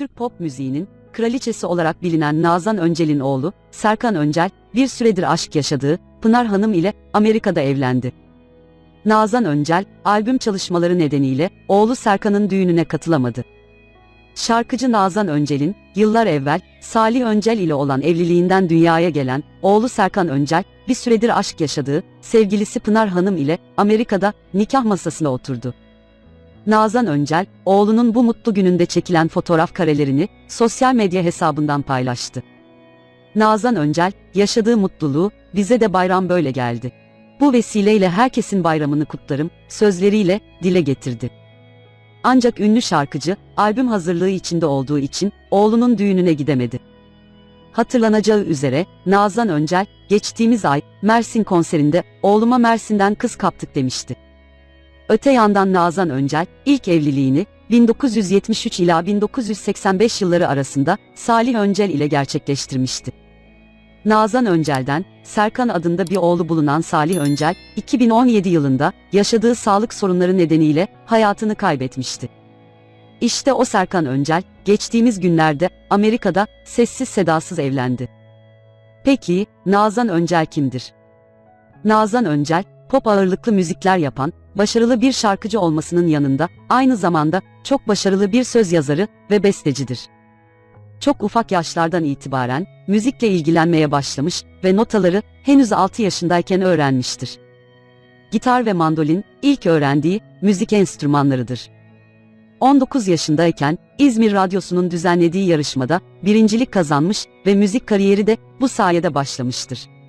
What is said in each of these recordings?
Türk pop müziğinin kraliçesi olarak bilinen Nazan Öncel'in oğlu Serkan Öncel bir süredir aşk yaşadığı Pınar Hanım ile Amerika'da evlendi. Nazan Öncel albüm çalışmaları nedeniyle oğlu Serkan'ın düğününe katılamadı. Şarkıcı Nazan Öncel'in yıllar evvel Salih Öncel ile olan evliliğinden dünyaya gelen oğlu Serkan Öncel bir süredir aşk yaşadığı sevgilisi Pınar Hanım ile Amerika'da nikah masasına oturdu. Nazan Öncel, oğlunun bu mutlu gününde çekilen fotoğraf karelerini sosyal medya hesabından paylaştı. Nazan Öncel, yaşadığı mutluluğu, bize de bayram böyle geldi. Bu vesileyle herkesin bayramını kutlarım, sözleriyle dile getirdi. Ancak ünlü şarkıcı, albüm hazırlığı içinde olduğu için oğlunun düğününe gidemedi. Hatırlanacağı üzere Nazan Öncel, geçtiğimiz ay Mersin konserinde oğluma Mersin'den kız kaptık demişti. Öte yandan Nazan Öncel, ilk evliliğini 1973 ila 1985 yılları arasında Salih Öncel ile gerçekleştirmişti. Nazan Öncel'den Serkan adında bir oğlu bulunan Salih Öncel, 2017 yılında yaşadığı sağlık sorunları nedeniyle hayatını kaybetmişti. İşte o Serkan Öncel, geçtiğimiz günlerde Amerika'da sessiz sedasız evlendi. Peki, Nazan Öncel kimdir? Nazan Öncel, pop ağırlıklı müzikler yapan, başarılı bir şarkıcı olmasının yanında aynı zamanda çok başarılı bir söz yazarı ve bestecidir. Çok ufak yaşlardan itibaren müzikle ilgilenmeye başlamış ve notaları henüz 6 yaşındayken öğrenmiştir. Gitar ve mandolin ilk öğrendiği müzik enstrümanlarıdır. 19 yaşındayken İzmir Radyosu'nun düzenlediği yarışmada birincilik kazanmış ve müzik kariyeri de bu sayede başlamıştır.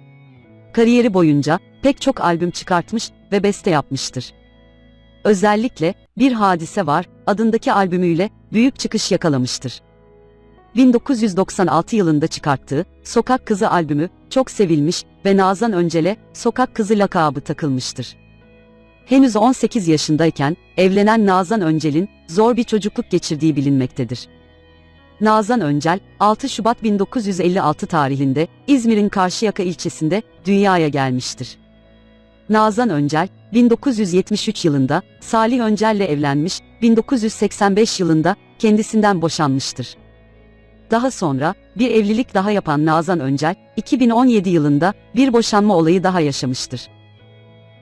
Kariyeri boyunca pek çok albüm çıkartmış ve beste yapmıştır. Özellikle Bir Hadise Var adındaki albümüyle büyük çıkış yakalamıştır. 1996 yılında çıkarttığı Sokak Kızı albümü çok sevilmiş ve Nazan Öncel'e Sokak Kızı lakabı takılmıştır. Henüz 18 yaşındayken evlenen Nazan Öncel'in zor bir çocukluk geçirdiği bilinmektedir. Nazan Öncel, 6 Şubat 1956 tarihinde İzmir'in Karşıyaka ilçesinde dünyaya gelmiştir. Nazan Öncel, 1973 yılında Salih Öncel'le evlenmiş, 1985 yılında kendisinden boşanmıştır. Daha sonra bir evlilik daha yapan Nazan Öncel, 2017 yılında bir boşanma olayı daha yaşamıştır.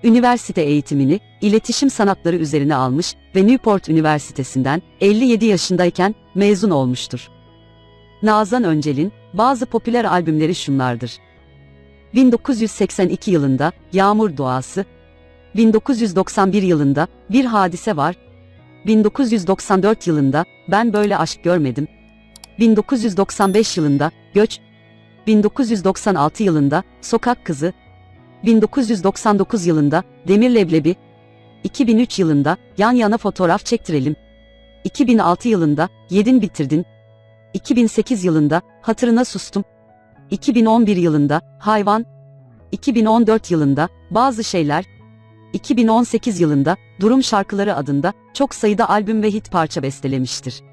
Üniversite eğitimini iletişim sanatları üzerine almış ve Newport Üniversitesi'nden 57 yaşındayken mezun olmuştur. Nazan Öncel'in bazı popüler albümleri şunlardır. 1982 yılında Yağmur Doğası, 1991 yılında Bir Hadise Var, 1994 yılında Ben Böyle Aşk Görmedim, 1995 yılında Göç, 1996 yılında Sokak Kızı, 1999 yılında Demir Leblebi, 2003 yılında Yan Yana Fotoğraf Çektirelim, 2006 yılında Yedin Bitirdin, 2008 yılında Hatırına Sustum, 2011 yılında Hayvan, 2014 yılında Bazı Şeyler, 2018 yılında Durum Şarkıları adında çok sayıda albüm ve hit parça bestelemiştir.